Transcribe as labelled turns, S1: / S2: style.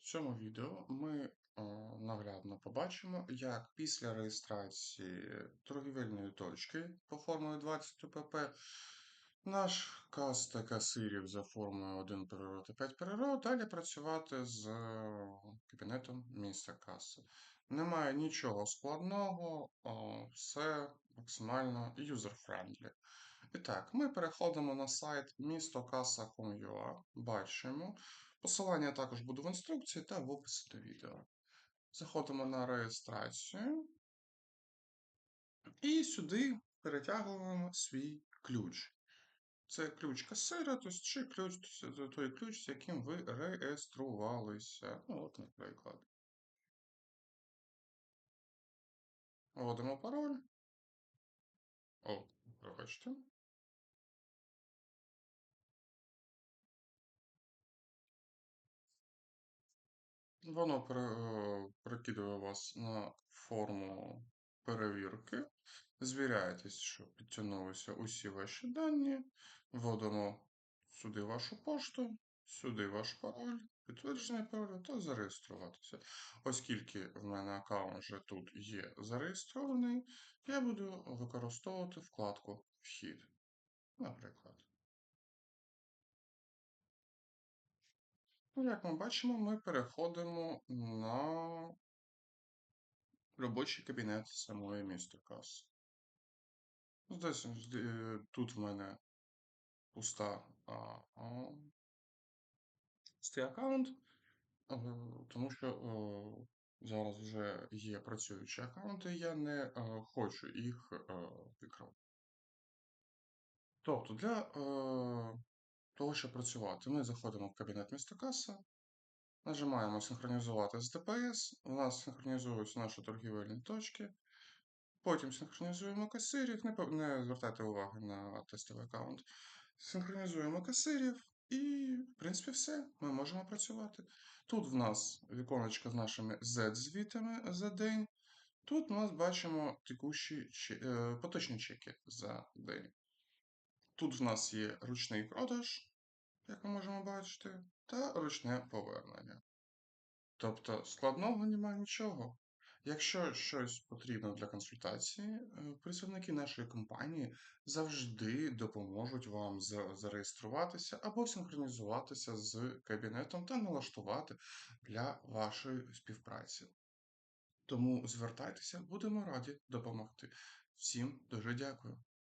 S1: В цьому відео ми наглядно побачимо, як після реєстрації торгівельної точки по формулі 20 УПП наш каст та касирів за формулою 1 перерод і 5 перерод далі працювати з е, кабінетом місця каси. Немає нічого складного, все максимально user-friendly. І так, ми переходимо на сайт містокаса.com.ua, бачимо. Посилання також буде в інструкції та в описі до відео. Заходимо на реєстрацію і сюди перетягуємо свій ключ. Це ключ касира, тобто чи ключ, той ключ, з яким ви реєструвалися. Ну, от, наприклад. Вводимо пароль. О, пробачте. Воно перекидує вас на форму перевірки. Звіряєтесь, що підтягнулися усі ваші дані. Вводимо сюди вашу пошту, сюди ваш пароль, підтверджений пароль та зареєструватися. Оскільки в мене аккаунт вже тут є зареєстрований, я буду використовувати вкладку Вхід. Наприклад. Як ми бачимо, ми переходимо на робочий кабінет самої MasterClass. Десь е, тут в мене пуста пустий аккаунт, тому що зараз вже є працюючі аккаунти, я не е, хочу їх викривати. Тобто для того, щоб працювати, ми заходимо в кабінет міста каса, нажимаємо синхронізувати з ДПС, у нас синхронізуються наші торгівельні точки. Потім синхронізуємо касирів, не, не звертайте уваги на тестовий аккаунт. Синхронізуємо касирів і, в принципі, все. Ми можемо працювати. Тут в нас віконечко з нашими Z-звітами за день. Тут нас бачимо текущі е, поточні чеки за день. Тут в нас є ручний продаж, як ми можемо бачити, та ручне повернення. Тобто складного немає нічого. Якщо щось потрібно для консультації, е, представники нашої компанії завжди допоможуть вам зареєструватися або синхронізуватися з кабінетом та налаштувати для вашої співпраці. Тому звертайтеся, будемо раді допомогти. Всім дуже дякую.